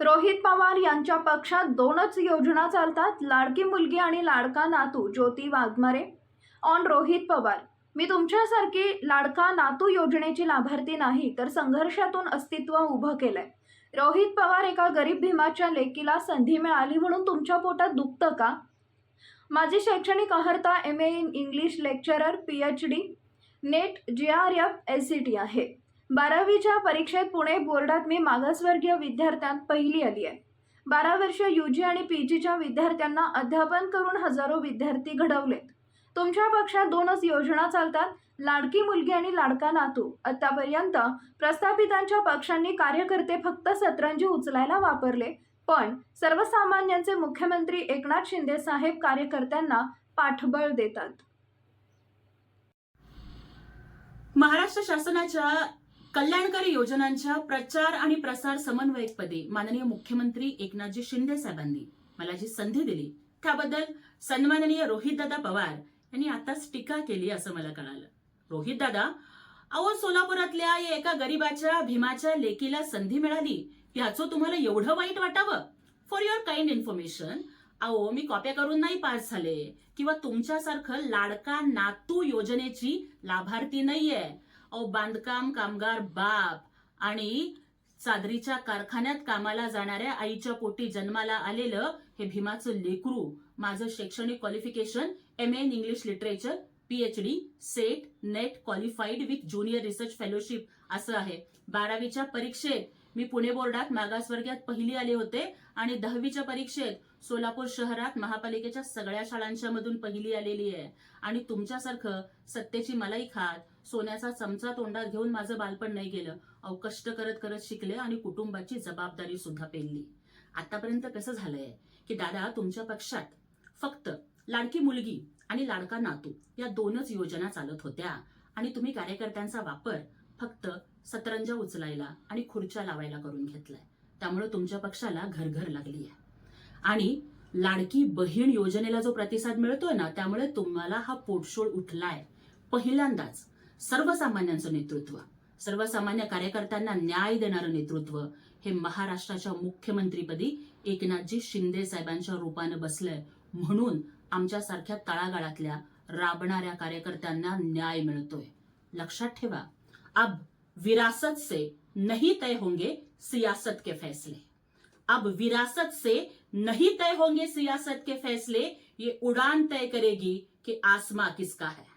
रोहित पवार यांच्या पक्षात दोनच योजना चालतात. लाडकी मुलगी आणि लाडका नातू ज्योती वाघमारे. ऑन रोहित पवार. मी तुमच्यासारखी लाडका नातू योजनेची लाभार्थी नाही तर संघर्षातून अस्तित्व उभं केलंय. रोहित पवार एका गरीब भीमाच्या लेकीला संधी मिळाली म्हणून तुमच्या पोटात दुखतं का? माझी शैक्षणिक अहर्ता M A in English lecturer P H D NET J R F S C T आहे. बारावीच्या परीक्षेत पुणे बोर्डात मी मागासवर्गीय विद्यार्थ्यांत पहिली आली आहे. बारा वर्ष यू जी आणि पी जीच्या विद्यार्थ्यांना अध्यापन करून हजारो विद्यार्थी घडवलेत. तुमच्या पक्षात दोनच योजना चालतात लाडकी मुलगी आणि लाडका नातू. आतापर्यंत प्रस्थापितांच्या पक्षांनी कार्यकर्ते फक्त सतरंजी उचलायला वापरले पण सर्वसामान्यांचे मुख्यमंत्री एकनाथ शिंदे साहेब कार्यकर्त्यांना पाठबळ देतात. महाराष्ट्र शासनाच्या कल्याणकारी योजनांच्या प्रचार आणि प्रसार समन्वयकपदी माननीय मुख्यमंत्री एकनाथजी शिंदे साहेबांनी मला जी संधी दिली त्याबद्दल सन्माननीय रोहितदादा पवार यांनी आताच टीका केली असं मला कळालं. रोहितदादा अहो सोलापुरातल्या या एका गरीबाच्या भीमाच्या लेकीला संधी मिळाली याचं तुम्हाला एवढं वाईट वाटावं? फॉर युअर काइंड इन्फॉर्मेशन अहो मी कॉप्या करून नाही पास झाले किंवा तुमच्यासारखं लाडका नातू योजनेची लाभार्थी नाहीये. अहो बांधकाम कामगार बाप. आणि चादरीच्या कारखान्यात कामाला जाणाऱ्या आईच्या पोटी जन्माला आलेलं हे भीमाचं लेकरू. माझं शैक्षणिक qualification M A in English literature PhD SET NET qualified with junior research fellowship असं आहे. बारावीच्या परीक्षेत मी पुणे बोर्डात मागासवर्गात पहिली आले होते आणि दहावीच्या परीक्षेत सोलापूर शहरात महापालिकेच्या सगळ्या शाळांच्या मधून पहिली आलेली आहे. आणि तुमच्यासारखं सत्तेची मलाई खात सोन्याचा चमचा तोंडात घेऊन माझं बालपण नाही गेलं. अवकष्ट कष्ट करत करत शिकले आणि कुटुंबाची जबाबदारी सुद्धा पेलली. आतापर्यंत कसं झालंय की दादा तुमच्या पक्षात फक्त लाडकी मुलगी आणि लाडका नातू या दोनच योजना चालत होत्या आणि तुम्ही कार्यकर्त्यांचा वापर फक्त सतरंज उचलायला आणि खुर्च्या लावायला करून घेतलाय. त्यामुळे तुमच्या पक्षाला घरघर लागली आहे आणि लाडकी बहीण योजनेला जो प्रतिसाद मिळतोय ना त्यामुळे तुम्हाला हा पोटशोळ उठलाय. पहिल्यांदाच सर्वसामान्यांचं नेतृत्व सर्वसामान्य कार्यकर्त्यांना न्याय देणारं नेतृत्व हे महाराष्ट्राच्या मुख्यमंत्रीपदी एकनाथजी शिंदे साहेबांच्या रूपानं बसलंय. म्हणून आमच्यासारख्या तळागाळातल्या राबणाऱ्या कार्यकर्त्यांना न्याय मिळतोय. लक्षात ठेवा अब विरासत से नहीं तय होंगे सियासत के फैसले। अब विरासत से नहीं तय होंगे सियासत के फैसले, ये उड़ान तय करेगी कि आसमा किसका है।